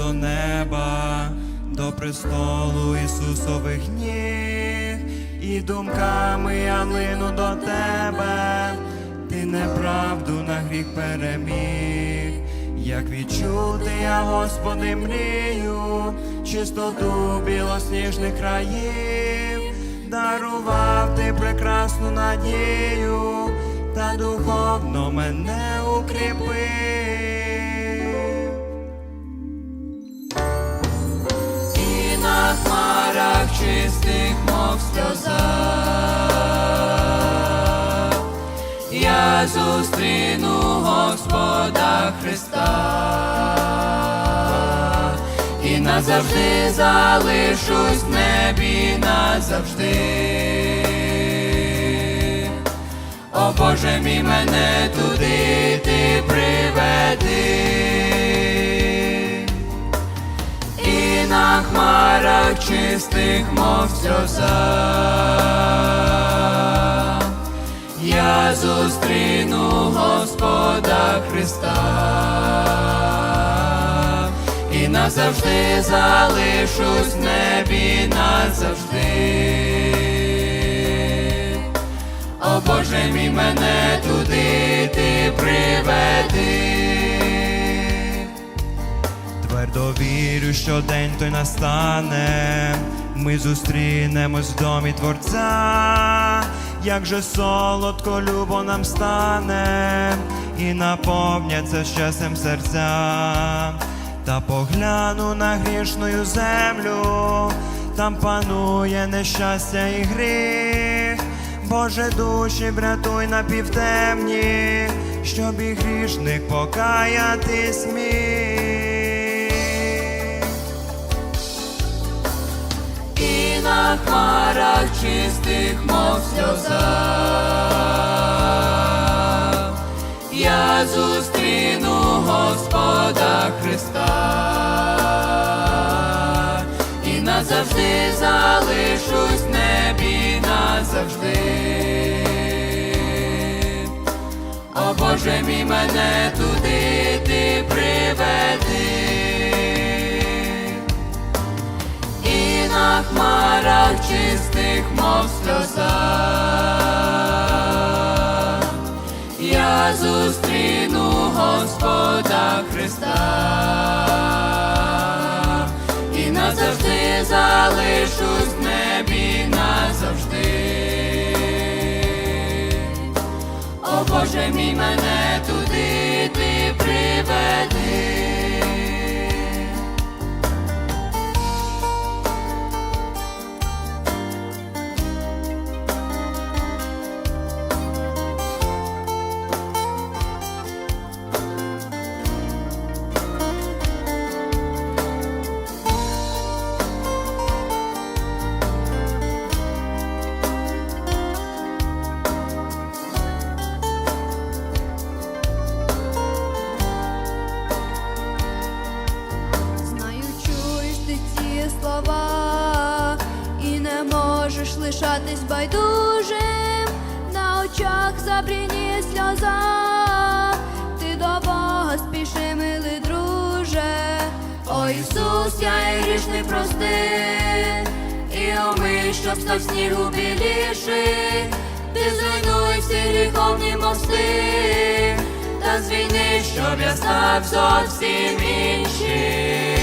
до неба, до престолу Ісусових ніг, і думками я лину до тебе, ти неправду на гріх переміг. Як відчути я, Господи, мрію, чистоту білосніжних країв, дарував ти прекрасну надію, та духовно мене укріпив. Чистих, мов сльоза, я зустріну Господа Христа і назавжди залишусь в небі назавжди. О Боже мій мене туди чистих, мов сльоза, я зустріну Господа Христа і назавжди залишусь в небі назавжди. О Боже мій мене туди ти приведи. Твердо вірю, що день той настане, ми зустрінемось в домі Творця, як же солодко любо нам стане, і наповняться щастям серця, та погляну на грішною землю, там панує нещастя і гріх. Боже душі, врятуй на півтемні, щоб і грішник покаятись міг. Чистих, мов сльоза, я зустріну Господа Христа і назавжди залишусь в небі назавжди. О Боже мій мене туди ти приведи. Чистих, мов сльоза, я зустріну Господа Христа і назавжди залишусь в небі назавжди. О Боже мій мене туди ти приведи. Можеш байдужим, на очах забріні сльоза, ти до Бога спіши, милий друже, о Ісус, я і грішний прости, і умий, щоб став снігу біліший, ти зруйнуй всі гріховні мости, та звільни, щоб я став зовсім іншим.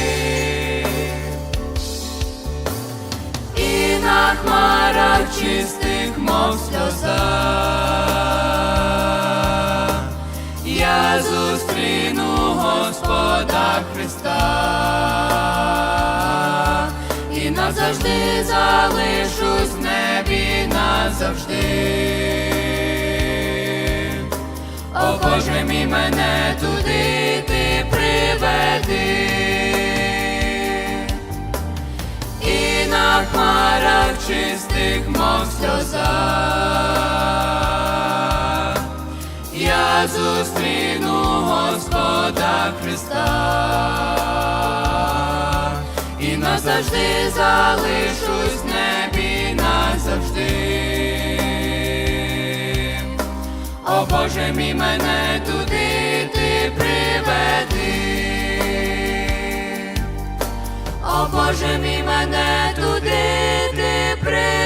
На хмарах чистих, мов сльоза, я зустріну Господа Христа і назавжди залишусь в небі назавжди. О мій мене туди ти приведи. Сльоза, я зустріну Господа Христа і назавжди залишусь в небі назавжди. О Боже мій мене туди ти приведи. О Боже мій мене туди ти при